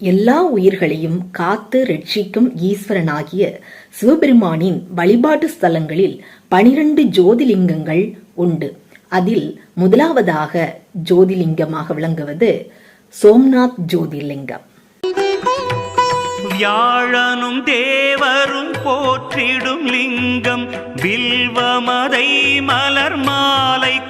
எல்லா உயிர்களையும் காத்து ரட்சிக்கும் ஈஸ்வரனாகிய சிவபெருமானின் வழிபாட்டு ஸ்தலங்களில் பனிரெண்டு ஜோதிலிங்கங்கள் உண்டு. அதில் முதலாவதாக ஜோதிலிங்கமாக விளங்குவது சோம்நாத் ஜோதிலிங்கம் வியாழனும் தேவரும் போற்றிடும் லிங்கம் வில்வமதை மலர்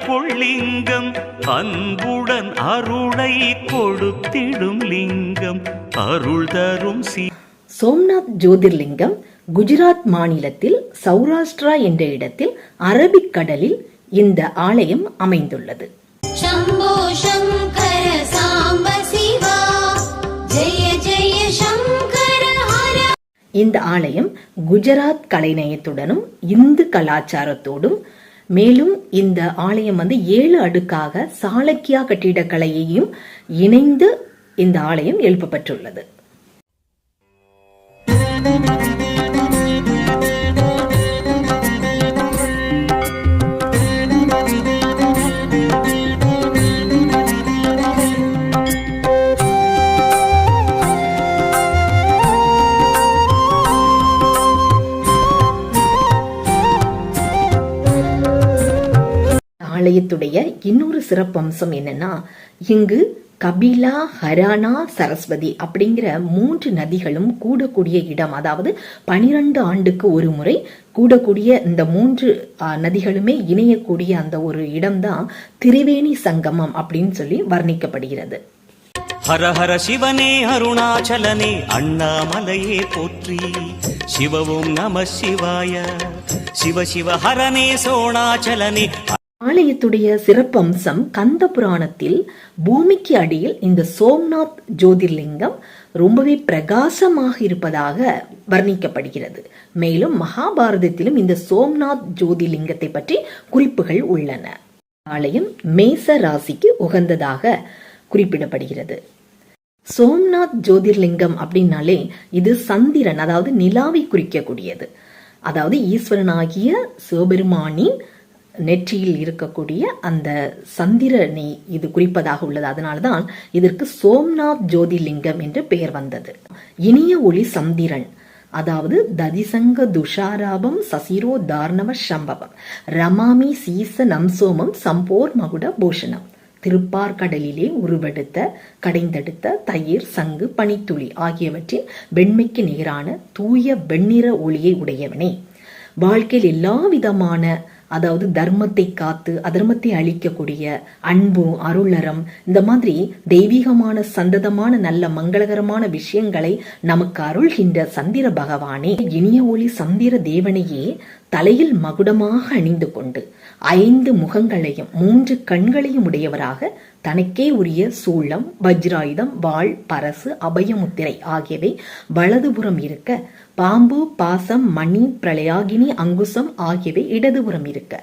மாலை கொள்ளிங்கம் அன்புடன் அருளை கொடுத்திடும் லிங்கம் அருள் தரும் சி சோம்நாத் ஜோதிர்லிங்கம் குஜராத் மாநிலத்தில் சௌராஷ்டிரா என்ற இடத்தில் அரபிக் கடலில் இந்த ஆலயம் அமைந்துள்ளது शम्भो शङ्कर साम्ब शिवा जय जय शङ्कर हर இந்த ஆலயம் குஜராத் கலைநயத்துடனும் இந்து கலாச்சாரத்தோடும் மேலும் இந்த ஆலயம் வந்து ஏழு அடுக்காக சாளக்கியா கட்டிடக்கலையையும் இணைந்து இந்த ஆலயம் எழுப்பப்பட்டுள்ளது. ஆலயத்துடைய இன்னொரு சிறப்பம்சம் என்னன்னா இங்கு கபிலா ஹரானா சரஸ்வதி அப்படிங்கிற மூன்று நதிகளும் கூடக்கூடிய இடம். அதாவது பனிரெண்டு ஆண்டுக்கு ஒரு முறை கூடக்கூடிய இந்த மூன்று நதிகளுமே இணையக்கூடிய அந்த ஒரு இடம்தான் திரிவேணி சங்கமம் அப்படின்னு சொல்லி வர்ணிக்கப்படுகிறது. ஹர ஹர சிவனே அருணாச்சலனே அண்ணாமலையே போற்றி. சிவவும் நம சிவாய. சிவ சிவ ஹரனே சோணாச்சலனே. ஆலயத்துடைய சிறப்பம்சம் கந்த புராணத்தில் பூமிக்கு அடியில் இந்த சோம்நாத் ஜோதிர்லிங்கம் ரொம்பவே பிரகாசமாக இருப்பதாக வர்ணிக்கப்படுகிறது. மேலும் மகாபாரதத்திலும் இந்த சோம்நாத் ஜோதிர்லிங்கத்தை பற்றி குறிப்புகள் உள்ளன. ஆலயம் மேச ராசிக்கு உகந்ததாக குறிப்பிடப்படுகிறது. சோம்நாத் ஜோதிர்லிங்கம் அப்படின்னாலே இது சந்திரன் அதாவது நிலாவை குறிக்கக்கூடியது. அதாவது ஈஸ்வரனாகிய சிவபெருமானின் நெற்றியில் இருக்கக்கூடிய அந்த சந்திரனை இது குறிப்பதாக உள்ளது. அதனால்தான் இதற்கு சோம்நாத் ஜோதிலிங்கம் என்று பெயர் வந்தது. இனிய ஒளி சந்திரன் அதாவது ததிசங்க துஷாராபம் சசிரோ தார்ணவ சம்பவம் ரமாமி சீச நம்சோமம் சம்போர் மகுட பூஷணம் திருப்பார்கடலிலே உருவெடுத்த கடைந்தெடுத்த தயிர் சங்கு பனித்துளி ஆகியவற்றின் வெண்மைக்கு நிகரான தூய வெண்ணிற ஒளியை உடையவனே. வாழ்க்கையில் எல்லா விதமான அதாவது தர்மத்தை காத்து அதர்மத்தை அழிக்கக்கூடிய அன்பு அருளறம் இந்த மாதிரி தெய்வீகமான சந்ததமான நல்ல மங்களகரமான விஷயங்களை நமக்கு அருள்கின்ற சந்திர பகவானே இனிய ஒளி சந்திர தேவனையே தலையில் மகுடமாக அணிந்து கொண்டு ஐந்து முகங்களையும் மூன்று கண்களையும் உடையவராக தனக்கே உரிய சூளம் வஜ்ராயுதம் வாள் பரசு அபயமுத்திரை ஆகியவை வலதுபுறம் இருக்க பாம்பு பாசம் மணி பிரளயாகினி அங்குசம் ஆகியவை இடதுபுறம் இருக்க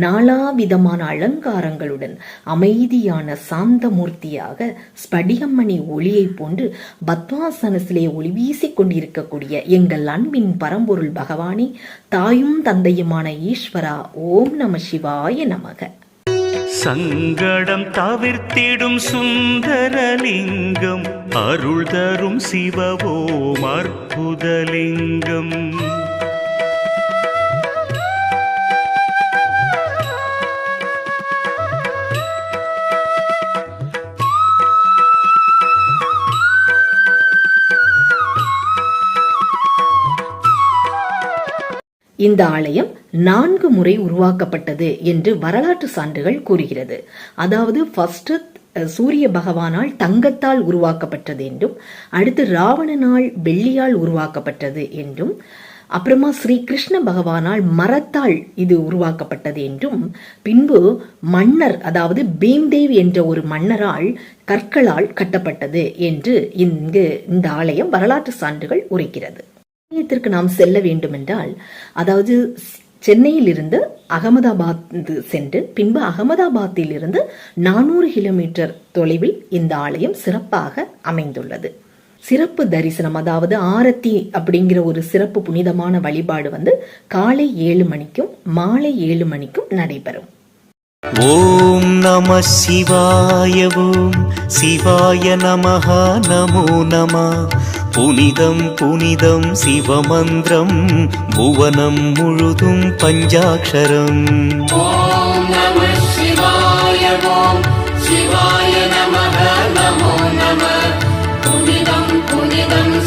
நாலாவிதமான அலங்காரங்களுடன் அமைதியான சாந்த மூர்த்தியாக ஸ்படிகமணி ஒளியைப் போன்று பத்மாசனத்திலே ஒளி வீசிக் கொண்டிருக்கக்கூடிய எங்கள் அன்பின் பரம்பொருள் பகவானே தாயும் தந்தையுமான ஈஸ்வரா ஓம் நம சிவாய நமக. சங்கடம் தவிர்த்திடும் சுந்தரலிங்கம் அருள் தரும் சிவவோம் அற்புதலிங்கம். இந்த ஆலயம் நான்கு முறை உருவாக்கப்பட்டது என்று வரலாற்று சான்றுகள் கூறுகிறது. அதாவது ஃபர்ஸ்ட் சூரிய பகவானால் தங்கத்தால் உருவாக்கப்பட்டது என்றும் அடுத்து ராவணனால் வெள்ளியால் உருவாக்கப்பட்டது என்றும் அப்புறமா ஸ்ரீ கிருஷ்ண பகவானால் மரத்தால் இது உருவாக்கப்பட்டது என்றும் பின்பு மன்னர் அதாவது பீம்தேவ் என்ற ஒரு மன்னரால் கற்களால் கட்டப்பட்டது என்று இங்கு இந்த ஆலயம் வரலாற்று சான்றுகள் உரைக்கிறது. ஆலயத்திற்கு நாம் செல்ல வேண்டுமென்றால் அதாவது சென்னையில் இருந்து அகமதாபாத் சென்று பின்பு அகமதாபாத்தில் இருந்து நானூறு கிலோமீட்டர் தொலைவில் இந்த ஆலயம் சிறப்பாக அமைந்துள்ளது. சிறப்பு தரிசனம் அதாவது ஆரத்தி அப்படிங்கிற ஒரு சிறப்பு புனிதமான வழிபாடு வந்து காலை ஏழு மணிக்கும் மாலை ஏழு மணிக்கும் நடைபெறும். ஓம் நம சிவாய ஓம் சிவாய நமஹ நமோ நம. புனிதம் புனிதம் சிவமந்திரம் புவனம் முழுதும் பஞ்சாட்சரம்.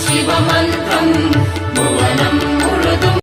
சிவமந்திரம்